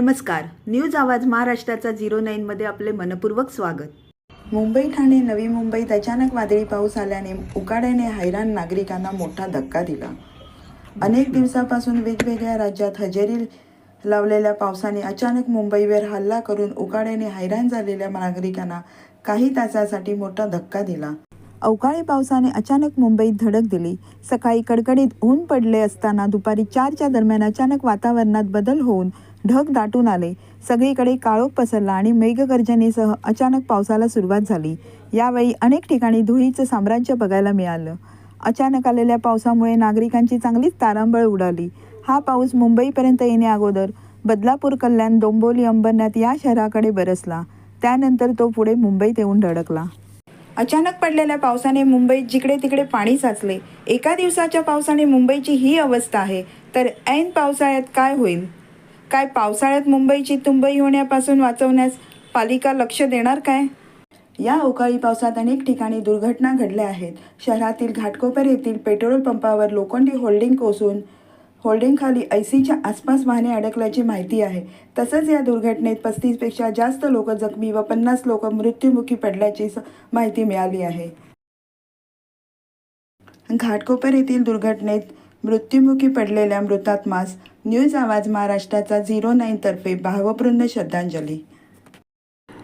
नमस्कार. न्यूज आवाज महाराष्ट्राचा झिरो नाईनमध्ये आपले मनपूर्वक स्वागत. मुंबई ठाणे नवी मुंबईत अचानक वादळी पाऊस आल्याने उकाड्याने हैराण नागरिकांना मोठा धक्का दिला. अनेक दिवसापासून वेगवेगळ्या राज्यात हजेरी लावलेल्या पावसाने अचानक मुंबईवर हल्ला करून उकाड्याने हैराण झालेल्या नागरिकांना काही तासासाठी मोठा धक्का दिला. अवकाळी पावसाने अचानक मुंबईत धडक दिली. सकाळी कडकडीत ऊन पडले असताना दुपारी चारच्या दरम्यान अचानक वातावरणात बदल होऊन ढग दाटून आले. सगळीकडे काळोख पसरला आणि मेघगर्जनेसह अचानक पावसाला सुरुवात झाली. यावेळी अनेक ठिकाणी धुळीचं साम्राज्य बघायला मिळालं. अचानक आलेल्या पावसामुळे नागरिकांची चांगलीच तारांबळ उडाली. हा पाऊस मुंबईपर्यंत येणे अगोदर बदलापूर कल्याण डोंबोली अंबरनाथ या शहराकडे बरसला. त्यानंतर तो पुढे मुंबईत येऊन धडकला. अचानक पडलेल्या पावसाने मुंबईत जिकडे तिकडे पाणी साचले. एका दिवसाच्या पावसाने मुंबईची ही अवस्था आहे. तर ऐन पावसाळ्यात काय होईल? काय पावसाळ्यात मुंबईची तुंबई होण्यापासून वाचवण्यास पालिका लक्ष देणार काय? या अवकाळी पावसात अनेक ठिकाणी दुर्घटना घडल्या आहेत. शहरातील घाटकोपर येथील पेट्रोल पंपावर लोखंडी होल्डिंग कोसळून होल्डिंगखाली ऐसीच्या आसपास वाहने अडकल्याची माहिती आहे. तसंच या दुर्घटनेत पस्तीसपेक्षा जास्त लोक जखमी व पन्नास लोक मृत्युमुखी पडल्याची माहिती मिळाली आहे. घाटकोपर येथील दुर्घटनेत मृत्युमुखी पडलेल्या मृतात्मास न्यूज आवाज महाराष्ट्राचा झिरो नाईनतर्फे भावपूर्ण श्रद्धांजली.